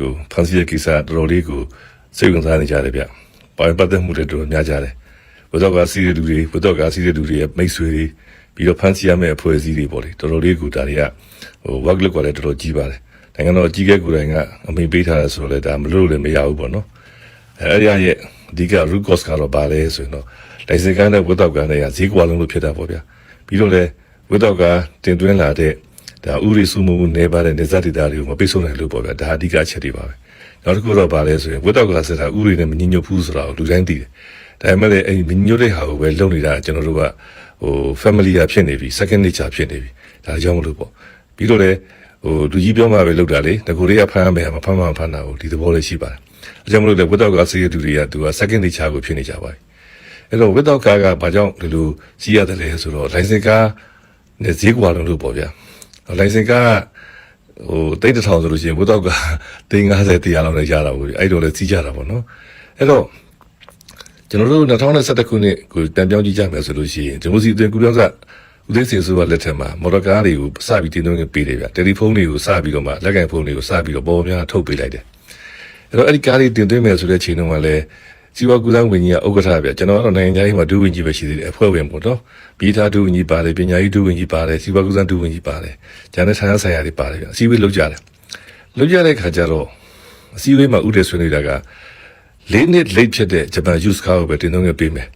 ကိုဖန်စီရဲ့ကိစ္စတော်တော်လေးကိုစိတ်ဝင်စားနေကြတယ်ဗျ။ပိုင်ပတ်သက်မှုတွေတော်တော်များကြတယ်။ဘုတော့ကစီးတဲ့လူတွေဘုတော့ကစီးတဲ့လူတွေရဲ့မိတ်ဆွေတွေပြီးတော့ဖန်စီရမယ့်အဖွဲ့အစည်းတွေပေါ့လေတော်တော်လေးကိုဒါတွေကဟို work look ကလည်းတော်တော်ကြီးပါတယ်။နိုင်ငံတော်အကြီးအကဲကိုယ်တိုင်ကအမိန့်ပေးထားတယ်ဆိုတော့လေဒါမလို့လည်းမရဘူးပေါ့နော်။အဲအဲ့ဒီရဲ့အဓိက root cause ကတော့ဘာလဲဆိုရင်တော့လိုက်စင်ကန်းနဲ့ဝတ်တော့ကန်းနဲ့ဈေးကွာလုံးလို့ဖြစ်တာပေါ့ဗျာ။ပြီးတော့လေဝတ်တော့ကတင်သွင်းလာတဲ့ ဒါဥရိစုမှုနေပါတဲ့နေဇတ်ဒေတာတွေကိုမပိတ်ဆို့နိုင်လို့ပေါ့ဗျာဒါအဓိကအချက်တွေပါပဲနောက်တစ်ခုတော့ပါလဲဆိုရင်ဝတ်တော့ကဆိုတာဥရိနဲ့မညညွတ်ဘူးဆိုတာကိုလူတိုင်းသိတယ်ဒါပေမဲ့လည်းအဲ့ဒီမညညွတ်တဲ့ဟာကိုပဲလုပ်နေတာကျွန်တော်တို့ကဟို family ရဖြစ်နေပြီ second nature ဖြစ်နေပြီဒါကြောင့်မလို့ပေါ့ပြီးတော့လည်းဟိုလူကြီးပြောမှပဲလုပ်တာလေတကူလေးကဖမ်းရမယ်မဖမ်းမှမဖမ်းတာကိုဒီသဘောလေးရှိပါတယ်အဲကြောင့်မလို့လည်းဝတ်တော့ကဆေးရတူတွေကသူက second nature ကိုဖြစ်နေကြပါပြီအဲ့တော့ဝတ်တော့ကားကဘာကြောင့်ဒီလိုစီးရတယ်လဲဆိုတော့ license ကားနဲ့ဈေးကွာလုံးလို့ပေါ့ဗျာ လိုင်စင်ကဟိုတိတ်တထောင်ဆိုလို့ရှိရင်ဘုတော့ကတိတ်90တရားလောက်လည်းရတာဘူးအဲ့တော့လည်းစီးကြတာပေါ့နော်အဲ့တော့ကျွန်တော်တို့2021ခုနှစ်ကိုတန်ပြောင်းကြည့်ကြမယ်ဆိုလို့ရှိရင်ဒီမိုစီအသွင်ကူပြောင်းစဦးသိန်းစင်ဆိုကလက်ထက်မှာမော်တော်ကားတွေကိုစပြီးတင်သွင်းပေးတယ်ဗျတယ်လီဖုန်းတွေကိုစပြီးတော့မှလက်ကင်ဖုန်းတွေကိုစပြီးတော့ပေါ်များထုတ်ပေးလိုက်တယ်အဲ့တော့အဲ့ဒီကားတွေတင်သွင်းမယ်ဆိုတဲ့ချိန်တုန်းကလည်း စီဝါကူလန်းဝင်ကြီးကဥက္ကဋ္ဌဗျကျွန်တော်ကတော့နိုင်ငံသားရေးမှာဒုဝန်ကြီးပဲရှိသေးတယ်အဖွဲ့ဝင်ပေါ့နော်ပြီးသားဒုဝန်ကြီးပါတယ်ပညာရေးဒုဝန်ကြီးပါတယ်စီဝါကူလန်းဒုဝန်ကြီးပါတယ်ဂျန်တဲ့ဆိုင်ရာဆိုင်ရာတွေပါတယ်ဗျအစည်းအဝေးလုပ်ကြတယ်လုပ်ကြတဲ့ခါကျတော့အစည်းအဝေးမှာဥတည်ဆွေးနွေးတာကလေးနှစ်လိပ်ဖြစ်တဲ့ဂျပန် use car ကိုပဲတင်သွင်းခဲ့ပေးမယ်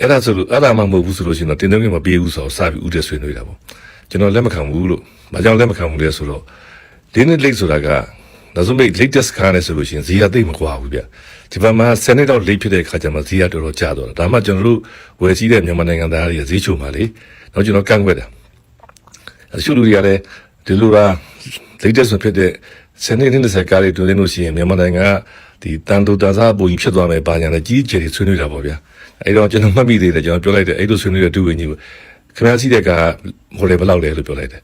အဲ့ဒါဆိုလို့အဲ့ဒါမှမဟုတ်ဘူးဆိုလို့ရှိရင်တော့တင်သွင်းခဲ့မပေးဘူးဆိုတော့စပြီးဥတည်ဆွေးနွေးတာပေါ့ကျွန်တော်လက်မခံဘူးလို့မကြောင်လက်မခံဘူးလေဆိုတော့လေးနှစ်လိပ်ဆိုတာက နောက်ဆုံးပိတ် latest car နဲ့ဆိုလို့ရှိရင်ဈေးကသိပ်မကွာဘူးဗျဒီဘက်မှာ10နှစ်တော့ late ဖြစ်တဲ့အခါကျမှဈေးကတော်တော်ကျသွားတာဒါမှကျွန်တော်တို့ဝယ်စည်းတဲ့မြန်မာနိုင်ငံသားတွေဈေးချိုမှလေတော့ကျွန်တော်ကန့်ကွက်တယ်အရှုလူတွေကလည်းဒီလိုက latest ဆိုဖြစ်တဲ့10နှစ်20ကားတွေတွင်လို့ရှိရင်မြန်မာနိုင်ငံကဒီတန်တူတန်စားပုံကြီးဖြစ်သွားမယ်ဘာညာလဲကြီးကျယ်ကြီးဆွေးနွေးတာပေါ့ဗျာအဲ့တော့ကျွန်တော်မှတ်မိသေးတယ်ကျွန်တော်ပြောလိုက်တယ်အဲ့လိုဆွေးနွေးတဲ့ဒုဝန်ကြီးကိုခင်ဗျားစီးတဲ့ကဟိုလေဘယ်လောက်လဲလို့ပြောလိုက်တယ်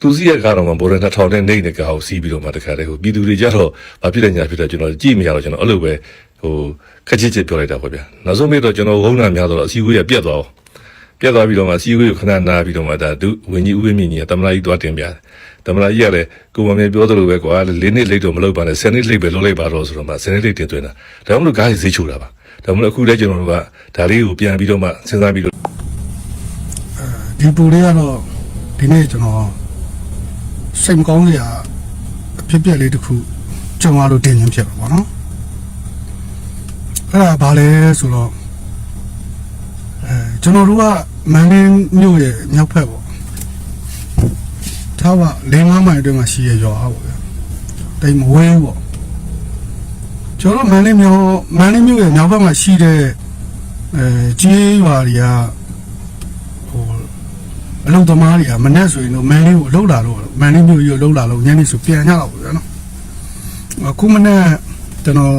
သူစီးရဲ့ကားတော့မှဘော်ရ2000နဲ့နေနေကားကိုစီးပြီးတော့မှတခါတည်းဟိုပြည်သူတွေကြတော့ဘာဖြစ်တယ်ညာဖြစ်တယ်ကျွန်တော်ကြည့်မရတော့ကျွန်တော်အဲ့လိုပဲဟိုခက်ချစ်ချစ်ပြောလိုက်တာပေါ့ဗျာနောက်ဆုံးမေးတော့ကျွန်တော်ဝုန်းနာများတော့အစည်းအဝေးကပြတ်သွားအောင်ပြတ်သွားပြီးတော့မှအစည်းအဝေးကိုခဏနားပြီးတော့မှဒါဒုဝန်ကြီးဦးဝင်းမြင့်ကြီးကတမလာကြီးသွားတင်ပြတယ်တမလာကြီးကလည်းကိုမမေပြောသလိုပဲကွာ၄နှစ်လိတ်တော့မလုပ်ပါနဲ့၁၀နှစ်လိတ်ပဲလုပ်လိုက်ပါတော့ဆိုတော့မှ၁၀နှစ်လိတ်တင်သွင်းတာဒါမှမဟုတ်ကားကြီးဈေးချိုတာပါဒါမှမဟုတ်အခုတည်းကျွန်တော်တို့ကဒါလေးကိုပြန်ပြီးတော့မှစဉ်းစားပြီးတော့ဒီပူလေးကတော့ဒီနေ့ကျွန်တော် စိတ်မကောင်းစရာအဖြစ်အပျက်လေးတစ်ခုကြုံရလို့တင်ရင်ဖြစ်ပါဘောနော်အဲ့ဒါဘာလဲဆိုတော့အဲကျွန်တော်တို့ကမန်လေးမြို့ရဲ့မြောက်ဖက်ပေါ့ထားပါ၄၅မိုင်အတွင်းမှာရှိရရွာပေါ့ဗျာတိမ်မဝဲပေါ့ကျွန်တော်တို့မန်လေးမြို့မန်လေးမြို့ရဲ့မြောက်ဖက်မှာရှိတဲ့အဲကြီးရွာတွေကဟို အလုံသမားတွေကမနဲ့ဆိုရင်တော့မန်လေးကိုအလုပ်လာလို့မန်လေးမျိုးကြီးကိုအလုပ်လာလို့ညနေဆိုပြန်ကြတော့ဗျာနော်အခုမနဲ့ကျွန်တော်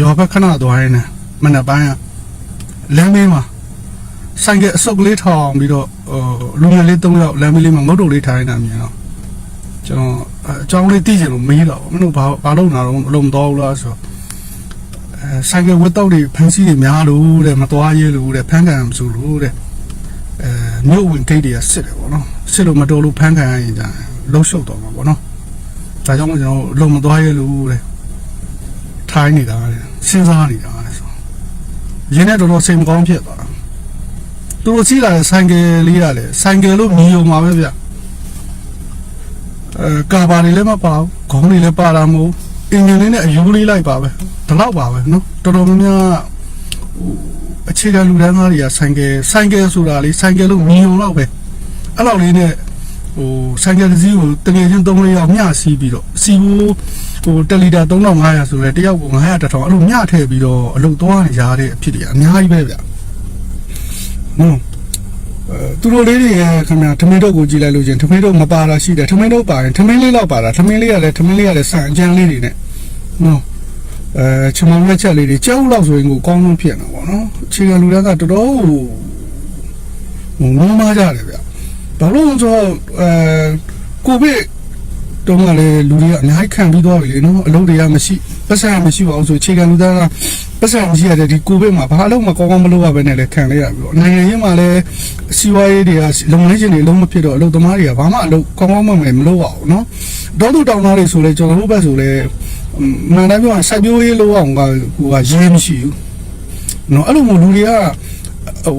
ရောဘက်ခဏသွားရင်းနဲ့မနဲ့ပိုင်းကလမ်းမေးမှာဆိုင်ကအစုပ်ကလေးထောင်ပြီးတော့ဟိုလူငယ်လေး၃ယောက်လမ်းမေးလေးမှာငုတ်တုတ်လေးထိုင်နေတာမြင်တော့ကျွန်တော်အအကြောင်းလေးသိချင်လို့မေးတော့မင်းတို့ဘာဘာလုပ်နေတာတော့အလုံးမတော်ဘူးလားဆိုတော့အဲဆိုင်ကဝတ်တော့တွေဖန်စီတွေများလို့တဲ့မတော်ရဲလို့တဲ့ဖန်ကန်မဆိုလို့တဲ့အဲ မြို့ဝင်ဂိတ်တွေကစစ်တယ်ပေါ့နော်စစ်လို့မတော်လို့ဖမ်းခံရရင်じゃလှုပ်ရှုပ်တော့မှာပေါ့နော်ဒါကြောင့်မို့ကျွန်တော်လုံမသွားရလို့တဲ့ထိုင်းနေတာတဲ့စဉ်းစားနေတာတဲ့ဆိုရင်းနဲ့တော်တော်စိတ်မကောင်းဖြစ်သွားတာသူတို့စီးလာတဲ့ဆိုင်ကယ်လေးကလည်းဆိုင်ကယ်လို့မြည်ုံမှာပဲဗျအဲကာဘာတွေလည်းမပါဘူးခေါင်းတွေလည်းပါတာမဟုတ်အင်ဂျင်လေးနဲ့အယူလေးလိုက်ပါပဲဒီလောက်ပါပဲနော်တော်တော်များများ အခြေခံလူတန်းသားတွေကဆိုင်ကယ်ဆိုင်ကယ်ဆိုတာလေဆိုင်ကယ်လို့မြင်ုံတော့ပဲအဲ့လောက်လေးနဲ့ဟိုဆိုင်ကယ်တစ်စီးကိုတကယ်ချင်း၃လေးယောက်မျှစီးပြီးတော့စီဘူးဟိုတလီတာ3500ဆိုလဲတယောက်ကို900တစ်ထောင်အဲ့လိုမျှထည့်ပြီးတော့အလုပ်သွားနေကြတဲ့အဖြစ်တွေအများကြီးပဲဗျဟုတ်အဲသူတို့လေးတွေရဲ့ခင်ဗျာထမင်းတော့ကိုကြည့်လိုက်လို့ချင်းထမင်းတော့မပါတာရှိတယ်ထမင်းတော့ပါရင်ထမင်းလေးတော့ပါတာထမင်းလေးကလည်းထမင်းလေးကလည်းစံအကျန်းလေးတွေနဲ့နော်အဲချမောင်လက်ချက်လေးတွေကြောက်လောက်ဆိုရင်ကိုအကောင်းဆုံးဖြစ်နေတာပေါ့နော် အခြေခံလူတန်းကတော်တော်ဟိုဟိုငုံမကြတယ်ဗျဘာလို့လဲဆိုတော့အဲကိုဗစ်တုန်းကလည်းလူတွေကအများကြီးခံပြီးသွားပြီလေနော်အလုပ်တွေကမရှိပတ်စံမရှိပါဘူးဆိုအခြေခံလူတန်းကပတ်စံမရှိရတဲ့ဒီကိုဗစ်မှာဘာအလုပ်မကောင်းကောင်းမလုပ်ရဘဲနဲ့လည်းခံလိုက်ရပြီပေါ့နိုင်ငံရေးမှာလည်းစီးပွားရေးတွေကလုပ်ငန်းရှင်တွေလုံးမဖြစ်တော့အလုပ်သမားတွေကဘာမှအလုပ်ကောင်းကောင်းမွန်မွန်မလုပ်ပါဘူးနော်ဒေါသူတောင်သားတွေဆိုလဲကျွန်တော်တို့ဘက်ဆိုလဲမှန်တယ်ပြောရင်စိုက်ပျိုးရေးလောက်အောင်ကဟိုကရေးမရှိဘူး နော်အဲ့လိုမျိုးလူတွေကဟို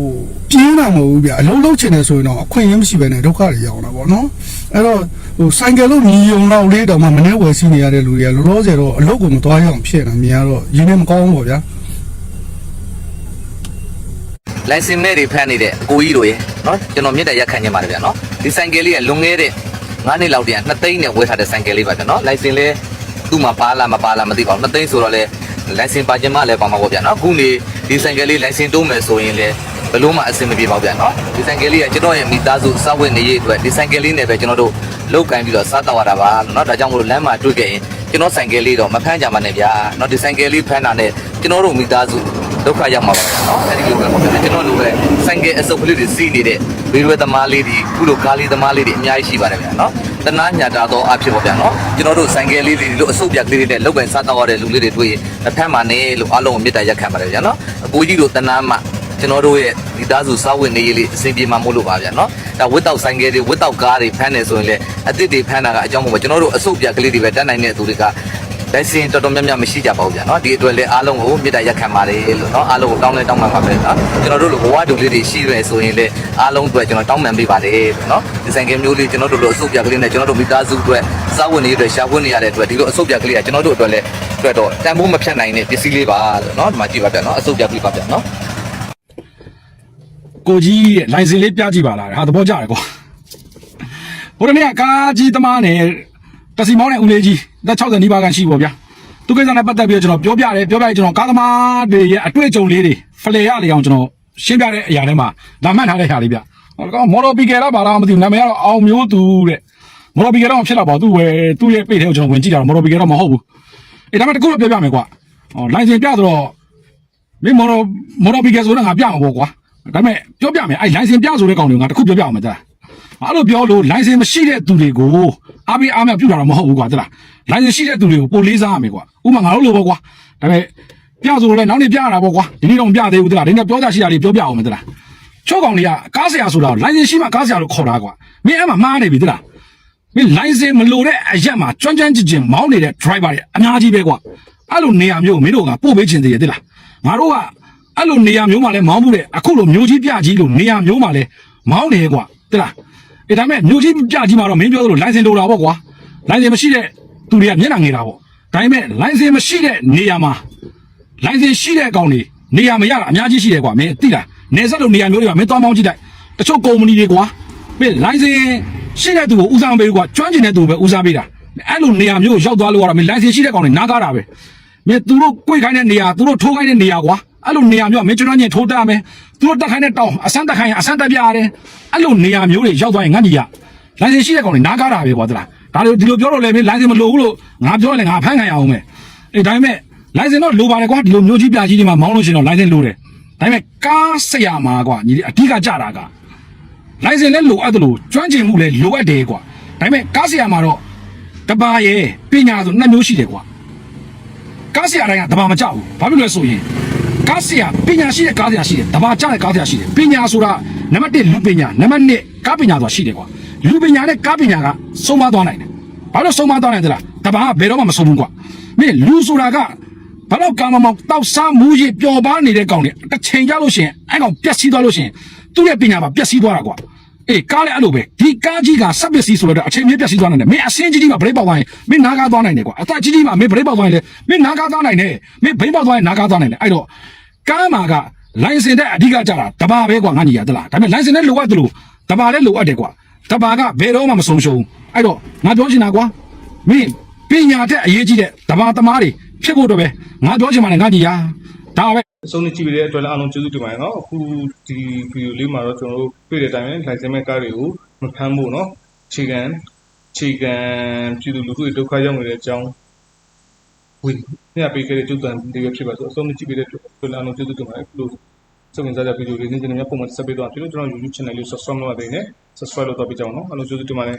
ပြင်းတာမဟုတ်ဘူးဗျအလုံးလုံးချင်တယ်ဆိုရင်တော့အခွင့်အရေးမရှိဘဲနဲ့ဒုက္ခတွေရောက်တာပေါ့နော်အဲ့တော့ဟိုဆိုင်ကယ်လို့မြည်ုံတော့လေးတော့မှမနေ့ဝယ်စီးနေရတဲ့လူတွေကလောလောဆယ်တော့အလုပ်ကိုမသွားရအောင်ဖြစ်နေတာမြင်ရတော့ရင်းနေမကောင်းဘူးပေါ့ဗျာလိုင်စင်မဲ့တွေဖမ်းနေတဲ့အကိုကြီးတို့ရေနော်ကျွန်တော်မြစ်တဲ့ရက်ခံနေပါတယ်ဗျာနော်ဒီဆိုင်ကယ်လေးကလွန်ခဲ့တဲ့9နှစ်လောက်တည်းက2သိန်းနဲ့ဝယ်ထားတဲ့ဆိုင်ကယ်လေးပါဗျာနော်လိုင်စင်လေးသူ့မှာပါလားမပါလားမသိပါဘူး2သိန်းဆိုတော့လေလိုင်စင်ပါခြင်းမလည်းပါမှာပေါ့ဗျာနော်အခုနေ ဒီဆိုင်ကယ်လေးလိုင်စင်တိုးမယ်ဆိုရင်လေဘလို့မှအဆင်မပြေပါဘူးဗျာနော်ဒီဆိုင်ကယ်လေးကကျွန်တော်ရဲ့မိသားစုစောက်ဝတ်နေရေးအတွက်ဒီဆိုင်ကယ်လေးနဲ့ပဲကျွန်တော်တို့လောက်ကင်ပြီးတော့စားတော့ရတာပါလို့နော်ဒါကြောင့်မလို့လမ်းမှာတွေ့ခဲ့ရင်ကျွန်တော်ဆိုင်ကယ်လေးတော့မဖမ်းကြပါနဲ့ဗျာနော်ဒီဆိုင်ကယ်လေးဖမ်းတာနဲ့ကျွန်တော်တို့မိသားစုဒုက္ခရောက်မှာပါဗျာနော်အဲဒီလိုပဲပေါ့ဗျာကျွန်တော်တို့ပဲဆိုင်ကယ်အစုပ်ကလေးတွေစီးနေတဲ့ဘေးရွယ်သမားလေးတွေကုလိုကားလေးသမားလေးတွေအများကြီးရှိပါတယ်ဗျာနော် တနာညာတာတော့အဖြစ်ပေါ့ဗျာနော်ကျွန်တော်တို့ဆိုင်ကယ်လေးတွေလို့အစုပ်ပြကလေးတွေနဲ့လောက်ကင်စားတော့ရတဲ့လူလေးတွေတွေ့ရင်အဖမ်းပါနဲ့လို့အားလုံးကိုမေတ္တာရက်ခံပါတယ်ဗျာနော်အကိုကြီးတို့တနာမှကျွန်တော်တို့ရဲ့ဒီသားစုစားဝင်နေရေးလေးအဆင်ပြေမှာမို့လို့ပါဗျာနော်ဒါဝတ်တောက်ဆိုင်ကယ်တွေဝတ်တောက်ကားတွေဖမ်းနေဆိုရင်လည်းအစ်စ်တွေဖမ်းတာကအကြောင်းမဟုတ်ဘူးကျွန်တော်တို့အစုပ်ပြကလေးတွေပဲတတ်နိုင်တဲ့သူတွေက လက်စင်တော်တော်များများမရှိကြပါဘူးဗျာနော်ဒီအတွက်လည်းအားလုံးကိုမေတ္တာရက်ခံပါတယ်လို့နော်အားလုံးကိုတောင်းလဲတောင်းပန်ပါပဲနော်ကျွန်တော်တို့လိုဘဝတူလေးတွေရှိရဆိုရင်လည်းအားလုံးအတွက်ကျွန်တော်တောင်းပန်ပေးပါတယ်နော်ဒီဆိုင်ကမျိုးလေးကျွန်တော်တို့လိုအစုပ်ပြကလေးနဲ့ကျွန်တော်တို့မိသားစုအတွက်စားဝင်နေတဲ့အတွက်ရှာဖွေနေရတဲ့အတွက်ဒီလိုအစုပ်ပြကလေးကကျွန်တော်တို့အတွက်လည်းအတွက်တော့တန်ဖိုးမဖြတ်နိုင်တဲ့ပစ္စည်းလေးပါလို့နော်ဒီမှာကြည့်ပါဗျာနော်အစုပ်ပြကလေးပါဗျာနော်ကိုကြီးရဲ့လိုင်စင်လေးပြကြည့်ပါလားဟာသဘောကျတယ်ကွာဘုရားမြတ်ကားကြီးသမားနဲ့တစီမောင်းနဲ့ဦးလေးကြီး သက်60နီးပါးကန်ရှိပေါ့ဗျာသူကိစ္စနဲ့ပတ်သက်ပြီးတော့ကျွန်တော်ပြောပြတယ်ပြောပြရင်ကျွန်တော်ကားသမားတွေရဲ့အတွေ့အကြုံလေးတွေဖလှယ်ရလေအောင်ကျွန်တော်ရှင်းပြတဲ့အရာတွေမှာလာမှတ်ထားတဲ့ဟာလေးဗျဟောကောင်မော်တော်ပီကယ်တော့ဘာလားမသိဘူးနာမည်ကတော့အောင်မျိုးသူတဲ့မော်တော်ပီကယ်တော့ဖြစ်တော့ပါသူ့ဝယ်သူ့ရဲ့ပိတ်ထဲကိုကျွန်တော်ဝင်ကြည့်တာတော့မော်တော်ပီကယ်တော့မဟုတ်ဘူးအေးဒါပေမဲ့တခုတော့ပြောပြမယ်ကွာဟောလိုင်စင်ပြဆိုတော့မင်းမော်တော်မော်တော်ဘီကယ်ဆိုတော့ငါပြအောင်ပေါ့ကွာဒါပေမဲ့ပြောပြမယ်အဲ့လိုင်စင်ပြဆိုတဲ့ကောင်တွေငါတခုပြောပြအောင်မလားအဲ့လိုပြောလို့လိုင်စင်မရှိတဲ့သူတွေကိုအားပေးအားမပြုတာတော့မဟုတ်ဘူးကွာတလား လိုင်စင်ရှိတဲ့သူတွေကိုပိုလေးစားရမယ်ကွာဥပမာငါတို့လိုပေါ့ကွာဒါပေမဲ့ပြဆိုလို့လည်းနောက်နေ့ပြရတာပေါ့ကွာဒီနေ့တော့မပြသေးဘူးတလားဒီနေ့ပြောကြရှိတာတွေပြောပြအောင်မလားချို့ကောင်တွေကကားဆရာဆိုတာလိုင်စင်ရှိမှကားဆရာလို့ခေါ်တာကွာမင်းအဲ့မှာမှားနေပြီတလားမင်းလိုင်စင်မလိုတဲ့အရက်မှာကျွမ်းကျွမ်းကျင်ကျင်မောင်းနေတဲ့ driver တွေအများကြီးပဲကွာအဲ့လိုနေရာမျိုးကိုမင်းတို့ကပို့ပေးချင်သေးတယ်တလားငါတို့ကအဲ့လိုနေရာမျိုးမှာလဲမောင်းမှုတဲ့အခုလိုမျိုးကြီးပြကြီးလို့နေရာမျိုးမှာလဲမောင်းနေကွာတိလားအဲဒါမဲ့မျိုးကြီးပြကြီးမှာတော့မင်းပြောသလိုလိုင်စင်လိုတာပေါ့ကွာလိုင်စင်မရှိတဲ့ သူတွေကမျက်နှာငယ်တာပေါ့ဒါပေမဲ့လိုင်စင်မရှိတဲ့နေရာမှာလိုင်စင်ရှိတဲ့အကောင်တွေနေရာမရတာအများကြီးရှိတယ်ကွာမင်းသိလားနေဆက်လို့နေရာမျိုးတွေမှာမင်းသွားမောင်းကြည့်လိုက်တချို့ကုမ္ပဏီတွေကွာမင်းလိုင်စင်ရှိတဲ့သူကိုဦးစားမပေးဘူးကွာကျွမ်းကျင်တဲ့သူပဲဦးစားပေးတာအဲ့လိုနေရာမျိုးကိုရောက်သွားလို့ကတော့မင်းလိုင်စင်ရှိတဲ့ကောင်တွေနားကားတာပဲမင်းသူတို့ကိုယ်ခိုင်းတဲ့နေရာသူတို့ထိုးခိုင်းတဲ့နေရာကွာအဲ့လိုနေရာမျိုးကမင်းကျွန်တော်ညင်ထိုးတတ်မယ်သူတို့တက်ခိုင်းတဲ့တောင်းအဆန်းတက်ခိုင်းရင်အဆန်းတက်ပြရတယ်အဲ့လိုနေရာမျိုးတွေရောက်သွားရင်ငတ်ကြီးရလိုင်စင်ရှိတဲ့ကောင်တွေနားကားတာပဲကွာသလား ဒါလိုဒီလိုပြောတော့လေမင်းလိုင်စင်မလိုဘူးလို့ငါပြောရင်လည်းငါဖမ်းခံရအောင်မယ်အေးဒါပေမဲ့လိုင်စင်တော့လိုပါတယ်ကွာဒီလိုမျိုးကြီးပြကြီးတွေမှာမောင်းလို့ရှိရင်တော့လိုင်စင်လိုတယ်ဒါပေမဲ့ကားဆရာမှာကွာညီလေးအဓိကကြတာကလိုင်စင်လည်းလိုအပ်တယ်လို့ကျွမ်းကျင်မှုလည်းလိုအပ်တယ်ကွာဒါပေမဲ့ကားဆရာမှာတော့တပါရဲ့ပညာဆိုနှစ်မျိုးရှိတယ်ကွာကားဆရာတိုင်းကတဘာမကြောက်ဘူးဘာဖြစ်လို့လဲဆိုရင်ကားဆရာပညာရှိတဲ့ကားဆရာရှိတယ်တဘာကြတဲ့ကားဆရာရှိတယ်ပညာဆိုတာနံပါတ်1လူပညာနံပါတ်2ကားပညာဆိုတာရှိတယ်ကွာလူပညာနဲ့ကားပညာကဆုံးမသွားနိုင်တယ် ဘာလို့ဆုံးမသွားနိုင်သလားတဘာကဘယ်တော့မှမဆုံးဘူးကွာမင်းလူဆိုတာကဘာလို့ကာမမောင်တောက်စားမူကြီးပျော်ပါနေတဲ့ကောင်တွေတစ်ချိန်ကြလို့ရှိရင်အဲ့ကောင်ပျက်စီးသွားလို့ရှိရင်သူ့ရဲ့ပညာပါပျက်စီးသွားတာကွာအေးကားလည်းအဲ့လိုပဲဒီကားကြီးကစက်ပစ္စည်းဆိုတော့အချိန်မြင့်ပြည့်စည်သွားနိုင်တယ်မင်းအစင်းကြီးကြီးမှာဗရိတ်ပေါက်သွားရင်မင်းနားကားသွားနိုင်တယ်ကွာအသက်ကြီးကြီးမှာမင်းဗရိတ်ပေါက်သွားရင်လည်းမင်းနားကားသွားနိုင်တယ်မင်းဗရိတ်ပေါက်သွားရင်နားကားသွားနိုင်တယ်အဲ့တော့ကားမှာကလိုင်စင်တဲ့အဓိကကြတာတဘာပဲကွာငါညီရတလားဒါပေမဲ့လိုင်စင်နဲ့လိုအပ်တယ်လို့တဘာလည်းလိုအပ်တယ်ကွာတဘာကဘယ်တော့မှမဆုံးရှုံး အဲ့တော့ငါပြောချင်တာကွာမင်းပညာတဲ့အရေးကြီးတဲ့တဘာသမားတွေဖြစ်ဖို့တော့ပဲငါပြောချင်ပါတယ်ငါညီရဒါပဲအဆုံးနဲ့ကြည့်ပေးတဲ့အတွက်လည်းအားလုံးကျေးဇူးတင်ပါတယ်နော်အခုဒီဗီဒီယိုလေးမှာတော့ကျွန်တော်တို့တွေ့တဲ့အတိုင်းပဲလိုင်စင်မဲ့ကားတွေကိုမဖမ်းဖို့နော်ခြေခံခြေခံပြည်သူလူထုတွေဒုက္ခရောက်နေတဲ့အကြောင်းဝင်ညပေးခဲ့တဲ့ကျုပ်တန်ဒီပဲဖြစ်ပါဆိုအဆုံးနဲ့ကြည့်ပေးတဲ့အတွက်လည်းအားလုံးကျေးဇူးတင်ပါတယ်လို့စိတ်ဝင်စားတဲ့ဗီဒီယိုလေးနေ့စဉ်များပုံမှန်ဆက်ပေးတော့ဖြစ်လို့ကျွန်တော် YouTube channel လေး subscribe လုပ်ရသေးတယ် subscribe လုပ်တော့ပြကြအောင်နော်အားလုံးကျေးဇူးတင်ပါတယ်